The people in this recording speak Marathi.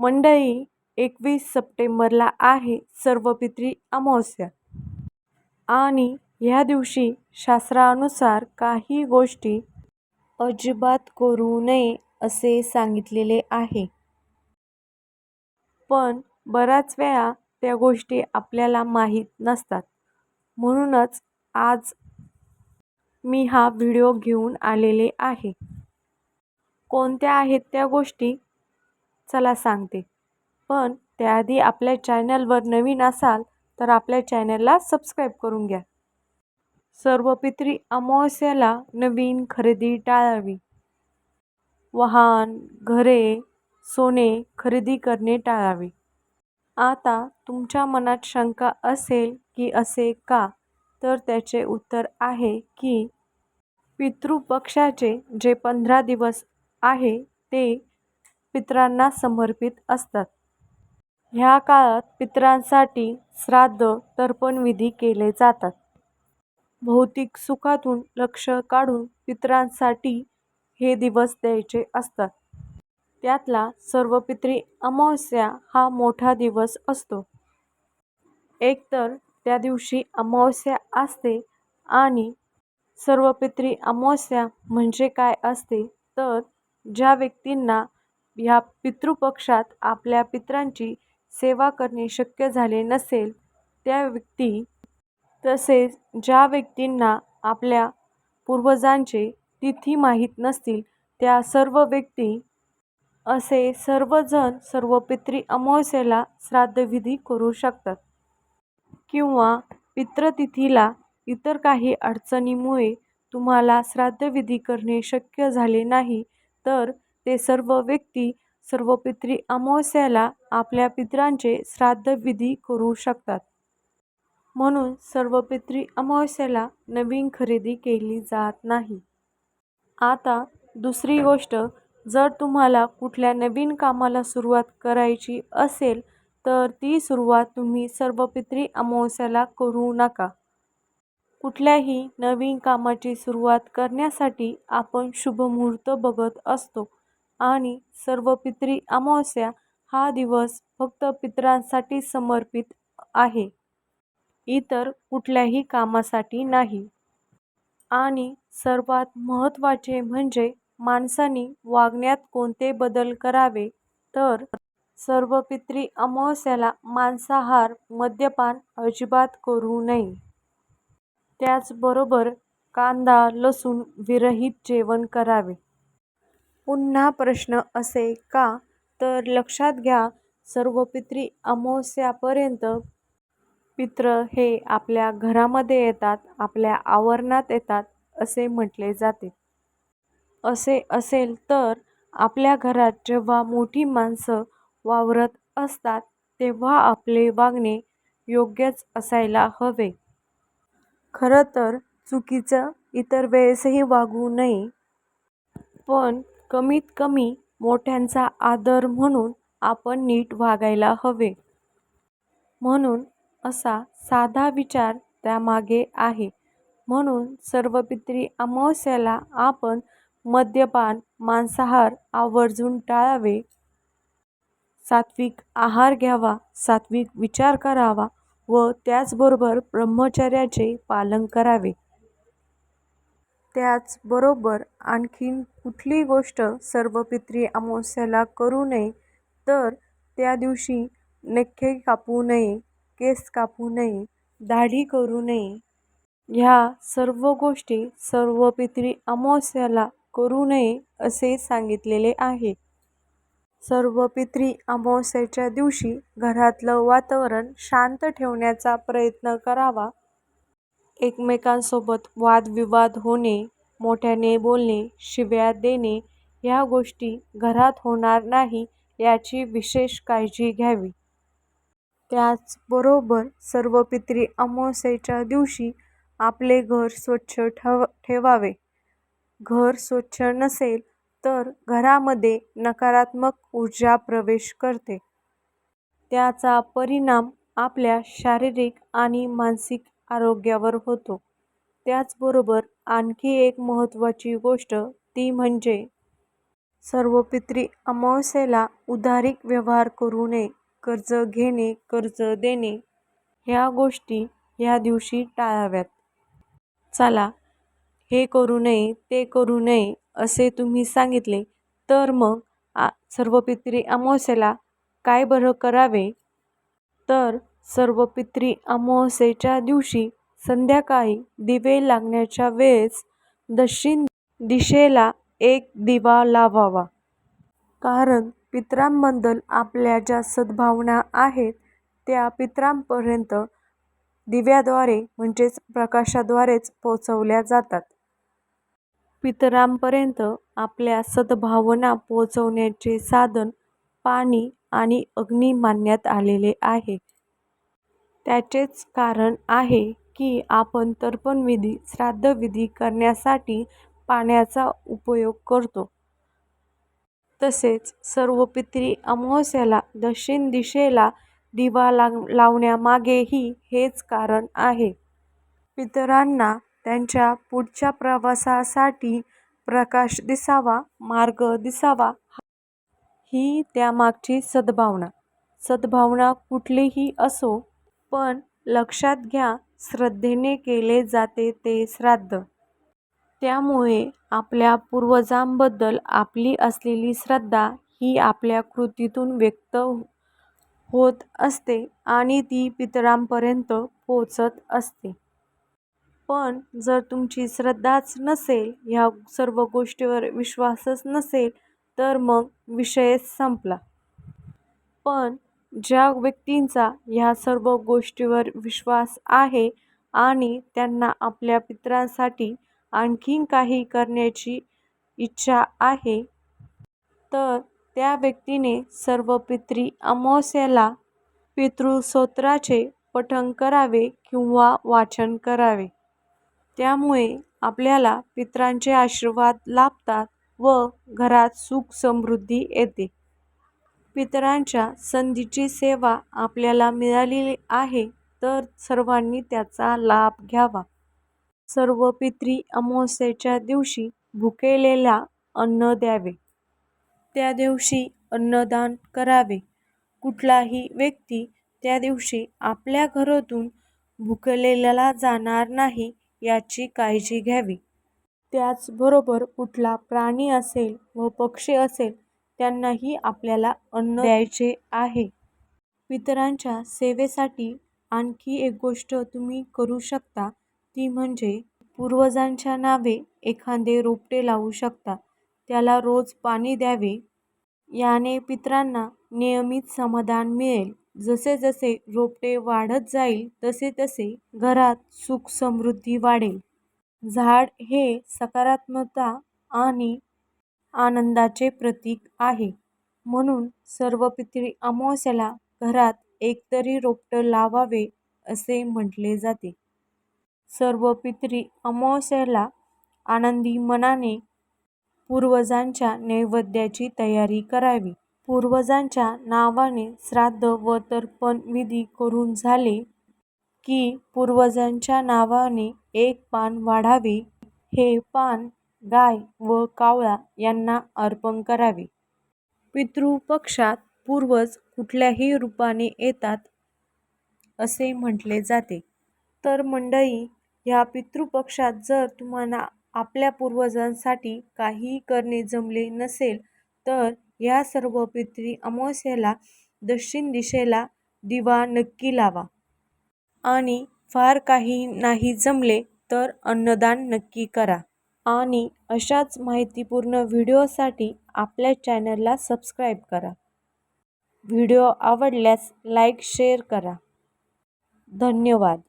मंडळी एकवीस सप्टेंबरला आहे सर्वपित्री अमावस्या. आणि ह्या दिवशी शास्त्रानुसार काही गोष्टी अजिबात करू नये असे सांगितलेले आहे. पण बऱ्याच वेळा त्या गोष्टी आपल्याला माहीत नसतात. म्हणूनच आज मी हा व्हिडिओ घेऊन आलेले आहे. कोणत्या आहेत त्या गोष्टी? चला सांगते. पण त्याआधी आपल्या चॅनलवर नवीन असाल तर आपल्या चॅनलला सबस्क्राईब करून घ्या. सर्व पित्री अमावस्याला नवीन खरेदी टाळावी. वाहन घरे सोने खरेदी करणे टाळावे. आता तुमच्या मनात शंका असेल की असे का? तर त्याचे उत्तर आहे की पितृपक्षाचे जे पंधरा दिवस आहे ते पितरांना समर्पित असतात. ह्या काळात पितरांसाठी श्राद्ध तर्पणविधी केले जातात. भौतिक सुखातून लक्ष काढून पितरांसाठी हे दिवस द्यायचे असतात. त्यातला सर्वपित्री अमावस्या हा मोठा दिवस असतो. एकतर त्या दिवशी अमावस्या असते आणि सर्वपित्री अमावस्या म्हणजे काय असते तर ज्या व्यक्तींना ह्या पितृपक्षात आपल्या पितरांची सेवा करणे शक्य झाले नसेल त्या व्यक्ती तसेच ज्या व्यक्तींना आपल्या पूर्वजांचे तिथी माहीत नसतील त्या सर्व व्यक्ती असे सर्वजण सर्व पितृ अमावस्येला श्राद्धविधी करू शकतात किंवा पितृतिथीला इतर काही अडचणीमुळे तुम्हाला श्राद्धविधी करणे शक्य झाले नाही तर ते सर्व व्यक्ती सर्वपित्री अमावस्याला आपल्या पितरांचे श्राद्धविधी करू शकतात. म्हणून सर्वपित्री अमावस्येला नवीन खरेदी केली जात नाही. आता दुसरी गोष्ट जर तुम्हाला कुठल्या नवीन कामाला सुरुवात करायची असेल तर ती सुरुवात तुम्ही सर्वपित्री अमावस्याला करू नका. कुठल्याही नवीन कामाची सुरुवात करण्यासाठी आपण शुभमुहूर्त बघत असतो. आणि सर्वपित्री अमावस्या हा दिवस फक्त पितरांसाठी समर्पित आहे. इतर कुठल्याही कामासाठी नाही. आणि सर्वात महत्त्वाचे म्हणजे माणसानी वागण्यात कोणते बदल करावे तर सर्वपित्री अमावस्याला मांसाहार मद्यपान अजिबात करू नये. त्याचबरोबर कांदा लसूण विरहित जेवण करावे. पुन्हा प्रश्न असे का? तर लक्षात घ्या सर्व पितृ अमावस्यापर्यंत पित्र हे आपल्या घरामध्ये येतात आपल्या आवरणात येतात असे म्हटले जाते. असे असेल तर आपल्या घरात जेव्हा मोठी माणसं वावरत असतात तेव्हा आपले वागणे योग्यच असायला हवे. खरं तर चुकीचं इतर वेळेसही वागू नये. पण कमीत कमी मोठ्यांचा आदर म्हणून आपण नीट वागायला हवे. म्हणून असा साधा विचार त्यामागे आहे. म्हणून सर्वपित्री अमावस्याला आपण मद्यपान मांसाहार आवर्जून टाळावे. सात्विक आहार घ्यावा सात्विक विचार करावा व त्याचबरोबर ब्रह्मचर्याचे पालन करावे. त्याचबरोबर आणखीन कुठली गोष्ट सर्वपित्री अमावस्येला करू नये तर त्या दिवशी नखे कापू नये केस कापू नये दाढी करू नये. ह्या सर्व गोष्टी सर्वपित्री अमावस्याला करू नये असे सांगितलेले आहे. सर्वपित्री अमावस्याच्या दिवशी घरातलं वातावरण शांत ठेवण्याचा प्रयत्न करावा एकमेकांसोबत वादविवाद होणे मोठ्याने बोलणे शिव्या देणे ह्या गोष्टी घरात होणार नाही याची विशेष काळजी घ्यावी. त्याचबरोबर सर्व पितरी अमावस्येच्या दिवशी आपले घर स्वच्छ ठव ठेवावे. घर स्वच्छ नसेल तर घरामध्ये नकारात्मक ऊर्जा प्रवेश करते. त्याचा परिणाम आपल्या शारीरिक आणि मानसिक आरोग्यावर होतो. त्याचबरोबर आणखी एक महत्त्वाची गोष्ट ती म्हणजे सर्व पित्री अमावस्येला उदारिक व्यवहार करू नये कर्ज घेणे कर्ज देणे ह्या गोष्टी ह्या दिवशी टाळाव्यात. चला हे करू नये ते करू नये असे तुम्ही सांगितले तर मग आ सर्व पित्री अमावस्येला काय बरं करावे? तर सर्व पित्री अमावस्येच्या दिवशी संध्याकाळी दिवे लागण्याच्या वेळेस दक्षिण दिशेला एक दिवा लावावा. कारण पितरांबद्दल आपल्या ज्या सद्भावना आहेत त्या पितरांपर्यंत दिव्याद्वारे म्हणजेच प्रकाशाद्वारेच पोचवल्या जातात. पितरांपर्यंत आपल्या सद्भावना पोचवण्याचे साधन पाणी आणि अग्नी मानण्यात आलेले आहे. त्याचेच कारण आहे की आपण तर्पणविधी श्राद्धविधी करण्यासाठी पाण्याचा उपयोग करतो. तसेच सर्व पितरी अमावस्येला दक्षिण दिशेला दिवा लाग लावण्यामागेही हेच कारण आहे. पितरांना त्यांच्या पुढच्या प्रवासासाठी प्रकाश दिसावा मार्ग दिसावा ही त्यामागची सद्भावना. सद्भावना कुठलीही असो पण लक्षात घ्या श्रद्धेने केले जाते ते श्राद्ध. त्यामुळे आपल्या पूर्वजांबद्दल आपली असलेली श्रद्धा ही आपल्या कृतीतून व्यक्त होत असते आणि ती पितरांपर्यंत पोचत असते. पण जर तुमची श्रद्धाच नसेल ह्या सर्व गोष्टीवर विश्वासच नसेल तर मग विषयच संपला. पण ज्या व्यक्तींचा ह्या सर्व गोष्टीवर विश्वास आहे आणि त्यांना आपल्या पितरांसाठी आणखीन काही करण्याची इच्छा आहे तर त्या व्यक्तीने सर्व पित्री अमावस्याला पितृस्तोत्राचे पठण करावे किंवा वाचन करावे. त्यामुळे आपल्याला पितरांचे आशीर्वाद लाभतात व घरात सुख समृद्धी येते. पितरांच्या संधीची सेवा आपल्याला मिळालेली आहे तर सर्वांनी त्याचा लाभ घ्यावा. सर्व पितरी अमावस्येच्या दिवशी भुकेलेला अन्न द्यावे. त्या दिवशी अन्नदान करावे. कुठलाही व्यक्ती त्या दिवशी आपल्या घरातून भुकलेल्याला जाणार नाही याची काळजी घ्यावी. त्याचबरोबर कुठला प्राणी असेल व पक्षी असेल त्यांनाही आपल्याला अन्न द्यायचे आहे. पितरांच्या सेवेसाठी आणखी एक गोष्ट तुम्ही करू शकता. ती म्हणजे पूर्वजांच्या नावे एखादे रोपटे लावू शकता. त्याला रोज पाणी द्यावे. याने पितरांना नियमित समाधान मिळेल. जसे जसे रोपटे वाढत जाईल तसे तसे घरात सुख समृद्धी वाढेल. झाड हे सकारात्मकता आणि आनंदाचे प्रतीक आहे. म्हणून सर्व पित्री अमावस्येला घरात एकतरी रोपटं लावावे असे म्हटले जाते. सर्व पित्री अमावस्येला आनंदी मनाने पूर्वजांच्या नैवेद्याची तयारी करावी. पूर्वजांच्या नावाने श्राद्ध व तर्पण विधी करून झाले की पूर्वजांच्या नावाने एक पान वाढावे. हे पान गाय व कावळा यांना अर्पण करावे. पितृपक्षात पूर्वज कुठल्याही रूपाने येतात असे म्हटले जाते. तर मंडळी ह्या पितृपक्षात जर तुम्हाला आपल्या पूर्वजांसाठी काहीही करणे जमले नसेल तर ह्या सर्व पितृ अमावस्येला दक्षिण दिशेला दिवा नक्की लावा. आणि फार काही नाही जमले तर अन्नदान नक्की करा. आणि अशाच माहितीपूर्ण व्हिडिओसाठी आपल्या चॅनलला सबस्क्राईब करा. व्हिडिओ आवडल्यास लाईक शेअर करा. धन्यवाद.